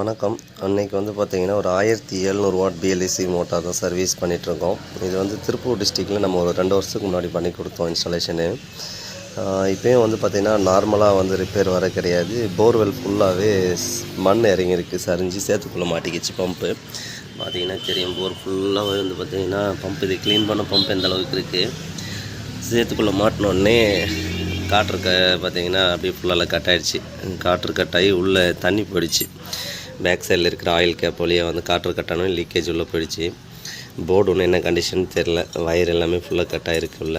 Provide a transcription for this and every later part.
வணக்கம். அன்னைக்கு வந்து பார்த்தீங்கன்னா ஒரு ஆயிரத்தி எழுநூறு வாட் பிஎல்இசி மோட்டார் தான் சர்வீஸ் பண்ணிகிட்ருக்கோம் இது வந்து திருப்பூர் டிஸ்ட்ரிக்டில் நம்ம ஒரு ரெண்டு வருஷத்துக்கு முன்னாடி பண்ணி கொடுத்தோம் இன்ஸ்டாலேஷனு இப்போயும் வந்து பார்த்திங்கன்னா நார்மலாக வந்து ரிப்பேர் வர கிடையாது. போர்வெல் ஃபுல்லாகவே மண் இறங்கியிருக்கு. சரிஞ்சு சேத்துக்குள்ளே மாட்டிக்கிச்சு பம்பு பார்த்தீங்கன்னா தெரியும் போர் ஃபுல்லாகவே வந்து பார்த்திங்கன்னா பம்ப் இது க்ளீன் பண்ண பம்ப் எந்த அளவுக்கு இருக்குது சேத்துக்குள்ளே மாட்டினோடனே காற்று க பார்த்தீங்கன்னா அப்படியே ஃபுல்லால் கட் ஆயிடுச்சு. காற்று கட்டாகி உள்ளே தண்ணி போயிடுச்சு. பேக் சைடில் இருக்கிற ஆயில் கேப் வழியாக வந்து காற்று கட் லீக்கேஜ் உள்ளே போயிடுச்சு. போர்டு ஒன்று என்ன கண்டிஷன் தெரில வயர் எல்லாமே ஃபுல்லாக கட் உள்ள.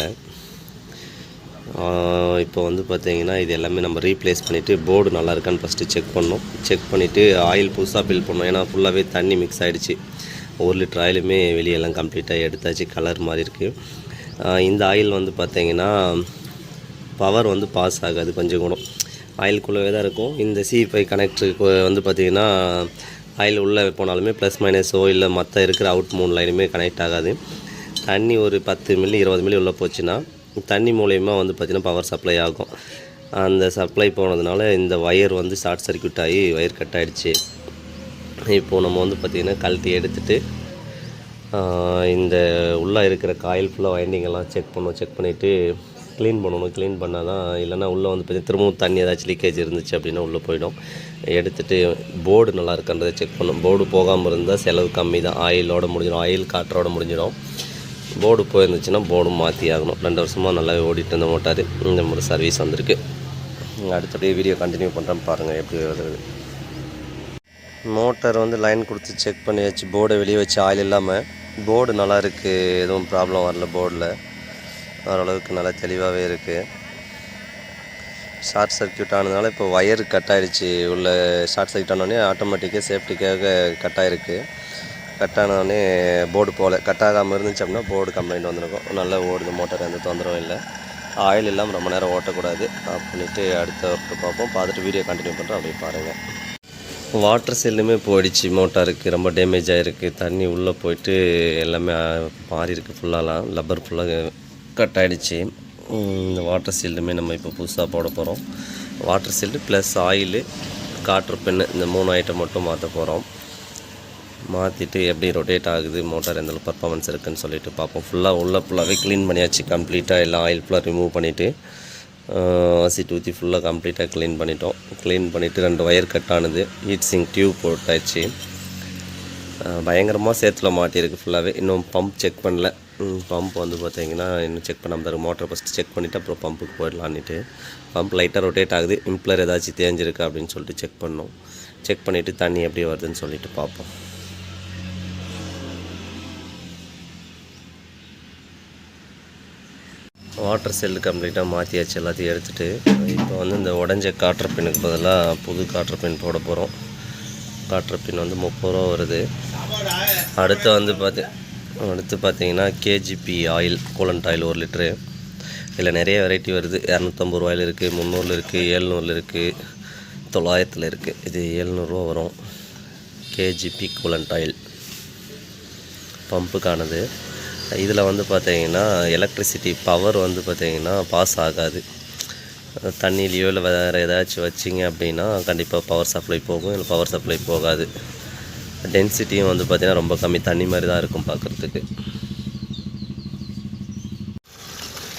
இப்போ வந்து பார்த்தீங்கன்னா இது எல்லாமே நம்ம ரீப்ளேஸ் பண்ணிவிட்டு போர்டு நல்லா இருக்கான்னு ஃபஸ்ட்டு செக் பண்ணோம். செக் பண்ணிவிட்டு ஆயில் புதுசாக ஃபில் பண்ணோம். ஏன்னா ஃபுல்லாகவே தண்ணி மிக்ஸ் ஆகிடுச்சு ஒரு லிட்டர் ஆயிலுமே வெளியெல்லாம் கம்ப்ளீட்டாக எடுத்தாச்சு. கலர் மாதிரி இருக்குது இந்த ஆயில் வந்து பார்த்திங்கன்னா பவர் வந்து பாஸ் ஆகாது கொஞ்சம் கூட ஆயிலுக்குள்ளவே தான் இருக்கும். இந்த சிஃபை கனெக்டருக்கு வந்து பார்த்திங்கன்னா ஆயில் உள்ளே போனாலுமே ப்ளஸ் மைனஸோ இல்லை மற்ற இருக்கிற அவுட் மூணு லைனுமே கனெக்ட் ஆகாது. தண்ணி ஒரு பத்து மில்லி இருபது மில்லி உள்ளே போச்சுன்னா தண்ணி மூலயமா வந்து பார்த்திங்கன்னா பவர் சப்ளை ஆகும். அந்த சப்ளை போனதுனால இந்த ஒயர் வந்து ஷார்ட் சர்க்யூட் ஆகி ஒயர் கட் ஆகிடுச்சு இப்போது நம்ம வந்து பார்த்திங்கன்னா கழட்டி எடுத்துகிட்டு இந்த உள்ளே இருக்கிற காயில் ஃபுல்லாக வைண்டிங்கெல்லாம் செக் பண்ணுவோம். செக் பண்ணிவிட்டு க்ளீன் பண்ணணும் க்ளீன் பண்ணால் தான் இல்லைன்னா உள்ளே வந்து பார்த்தீங்கன்னா திரும்பவும் தண்ணி ஏதாச்சும் லீக்கேஜ் இருந்துச்சு அப்படின்னா உள்ளே போயிடும். எடுத்துகிட்டு போர்டு நல்லா இருக்கான்றதை செக் பண்ணணும். போர்டு போகாமல் இருந்தால் செலவு கம்மி தான் ஆயிலோட முடிஞ்சிடும். ஆயில் காற்றோட முடிஞ்சிடும். போர்டு போயிருந்துச்சுன்னா போர்டும் மாற்றி ஆகணும். ரெண்டு வருஷமாக நல்லாவே ஓடிட்டு இருந்த மோட்டார் இந்த மாதிரி சர்வீஸ் வந்திருக்கு. அடுத்தபடியே வீடியோ கண்டினியூ பண்ணுறேன் பாருங்கள் எப்படி வருது. மோட்டார் வந்து லைன் கொடுத்து செக் பண்ணியாச்சு. போர்டை வெளியே வச்சு ஆயில் இல்லாமல் போர்டு நல்லா இருக்குது எதுவும் ப்ராப்ளம் வரல போர்டில் ஓரளவுக்கு நல்லா தெளிவாகவே இருக்குது ஷார்ட் சர்க்கியூட் ஆனதுனால இப்போ ஒயர் கட் ஆகிடுச்சு உள்ள ஷார்ட் சர்க்கியூட் ஆனோடனே ஆட்டோமேட்டிக்காக சேஃப்டிக்காக கட் ஆகிருக்கு கட் ஆனோடனே போர்டு போகல கட் ஆகாமல் இருந்துச்சு அப்படின்னா போர்டு கம்ப்ளைண்ட் வந்திருக்கும். நல்லா ஓடுது மோட்டார் எந்த தொந்தரவும் இல்லை. ஆயில் இல்லாமல் ரொம்ப நேரம் ஓட்டக்கூடாது. அப்படின்ட்டு பண்ணிவிட்டு அடுத்த ஒர்க்கு பார்ப்போம். பார்த்துட்டு வீடியோ கண்டினியூ பண்ணுறோம் அப்படியே பாருங்கள் வாட்டர் செல்லுமே போயிடுச்சு. மோட்டாருக்கு ரொம்ப டேமேஜ் ஆகிருக்கு தண்ணி உள்ளே போயிட்டு எல்லாமே மாறி இருக்குது ஃபுல்லாலாம் லப்பர் ஃபுல்லாக கட் ஆகிடுச்சு இந்த வாட்டர் சீல்டுமே நம்ம இப்போ புதுசாக போட போகிறோம் water sealed plus oil cotter pin இந்த மூணு ஐட்டம் மட்டும் மாற்ற போகிறோம் மாற்றிட்டு எப்படி ரொட்டேட் ஆகுது மோட்டார் எந்த பர்ஃபாமன்ஸ் இருக்குதுன்னு சொல்லிட்டு பார்ப்போம். ஃபுல்லாக உள்ளே ஃபுல்லாகவே க்ளீன் பண்ணியாச்சு கம்ப்ளீட்டாக எல்லாம் ஆயில் ஃபுல்லாக ரிமூவ் பண்ணிவிட்டு அசிட் ஊற்றி ஃபுல்லாக கம்ப்ளீட்டாக க்ளீன் பண்ணிட்டோம். க்ளீன் பண்ணிவிட்டு ரெண்டு ஒயர் கட் ஆனது ஹீட் சிங் டியூப் போட்டாச்சு. பயங்கரமாக சேத்துல மாட்டியிருக்கு ஃபுல்லாகவே இன்னும் பம்ப் செக் பண்ணல. பம்ப் வந்து பார்த்தீங்கன்னா இன்னும் செக் பண்ணாமல் தான் மோட்டரை ஃபஸ்ட்டு செக் பண்ணிவிட்டு அப்புறம் பம்புக்கு போயிடலான்னுட்டு பம்ப் லைட்டாக ரொட்டேட் ஆகுது. இம்ப்ளர் ஏதாச்சும் தேஞ்சிருக்கு அப்படின்னு சொல்லிட்டு செக் பண்ணோம். செக் பண்ணிவிட்டு தண்ணி எப்படி வருதுன்னு சொல்லிட்டு பார்ப்போம். வாட்டர் செல்லு கம்ப்ளீட்டாக மாற்றியாச்சு எல்லாத்தையும் எடுத்துகிட்டு இப்போ வந்து இந்த உடஞ்ச காற்று பின்னுக்கு பதிலாக புது காற்று பின் போட போகிறோம் காற்று பின் வந்து முப்பது ரூபா வருது. அடுத்து வந்து பார்த்து அடுத்து பார்த்தீங்கன்னா கேஜிபி ஆயில் கூலண்ட் ஆயில் ஒரு லிட்ரு இதில் நிறைய வெரைட்டி வருது. இரநூத்தம்பது ரூபாயில் இருக்குது முந்நூறில் இருக்குது ஏழ்நூறில் இருக்குது தொள்ளாயிரத்தில் இருக்குது இது ஏழ்நூறுவா வரும். கேஜிபி கூலண்ட் ஆயில் பம்புக்கானது. இதில் வந்து பார்த்தீங்கன்னா எலக்ட்ரிசிட்டி பவர் வந்து பார்த்திங்கன்னா பாஸ் ஆகாது. தண்ணியிலையோ இல்லை வேறு ஏதாச்சும் வச்சிங்க அப்படின்னா கண்டிப்பாக பவர் சப்ளை போகும். இல்லை பவர் சப்ளை போகாது. டென்சிட்டியும் வந்து பார்த்திங்கன்னா ரொம்ப கம்மி. தண்ணி மாதிரி தான் இருக்கும் பார்க்குறதுக்கு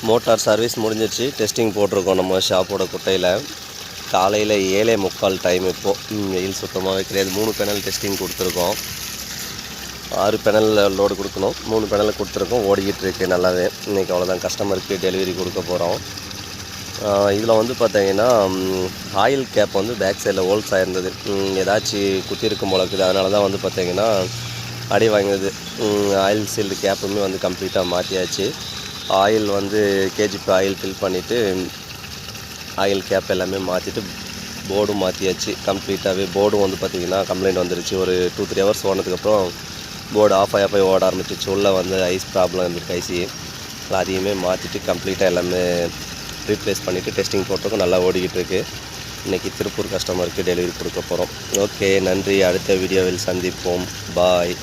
மோட்டார் சர்வீஸ் முடிஞ்சிருச்சு. டெஸ்டிங் போட்டிருக்கோம் நம்ம ஷாப்போட குட்டையில். காலையில் ஏழே முக்கால் டைம் இப்போது வெயில் சுத்தமாகவே கிடையாது. மூணு பேனல் டெஸ்டிங் கொடுத்துருக்கோம். ஆறு பெனலில் லோடு கொடுக்கணும். மூணு பேனல் கொடுத்துருக்கோம். ஓடிக்கிட்டு இருக்கு நல்லாவே. இன்றைக்கி அவ்வளோதான் கஸ்டமருக்கு டெலிவரி கொடுக்க போகிறோம் இதில் வந்து பார்த்தீங்கன்னா ஆயில் கேப் வந்து பேக் சைடில் ஹோல்ஸ் ஆயிருந்தது. ஏதாச்சும் குத்தி இருக்கும் போல இருக்குது. அதனால தான் வந்து பார்த்தீங்கன்னா அடி வாங்கினது. ஆயில் சீல்டு கேப்புமே வந்து கம்ப்ளீட்டாக மாற்றியாச்சு ஆயில் வந்து கேஜி ஆயில் ஃபில் பண்ணிவிட்டு ஆயில் கேப் எல்லாமே மாற்றிட்டு போர்டும் மாற்றியாச்சு கம்ப்ளீட்டாகவே போர்டும் வந்து பார்த்திங்கன்னா கம்ப்ளைண்ட் வந்துருச்சு. ஒரு டூ த்ரீ ஹவர்ஸ் ஓனதுக்கப்புறம் போர்டு ஆஃப் ஆகி போய் ஓட ஆரம்பிச்சிச்சு உள்ளே வந்து ஐஸ் ப்ராப்ளம் இருந்துருக்கு ஐசி அதையுமே மாற்றிட்டு கம்ப்ளீட்டாக எல்லாமே ரீப்ளேஸ் பண்ணிவிட்டு டெஸ்டிங் போட்டிருக்கோம் நல்லா ஓடிக்கிட்டு இருக்கு இன்றைக்கி திருப்பூர் கஸ்டமருக்கு டெலிவரி கொடுக்க போகிறோம் ஓகே நன்றி. அடுத்த வீடியோவில் சந்திப்போம். பாய்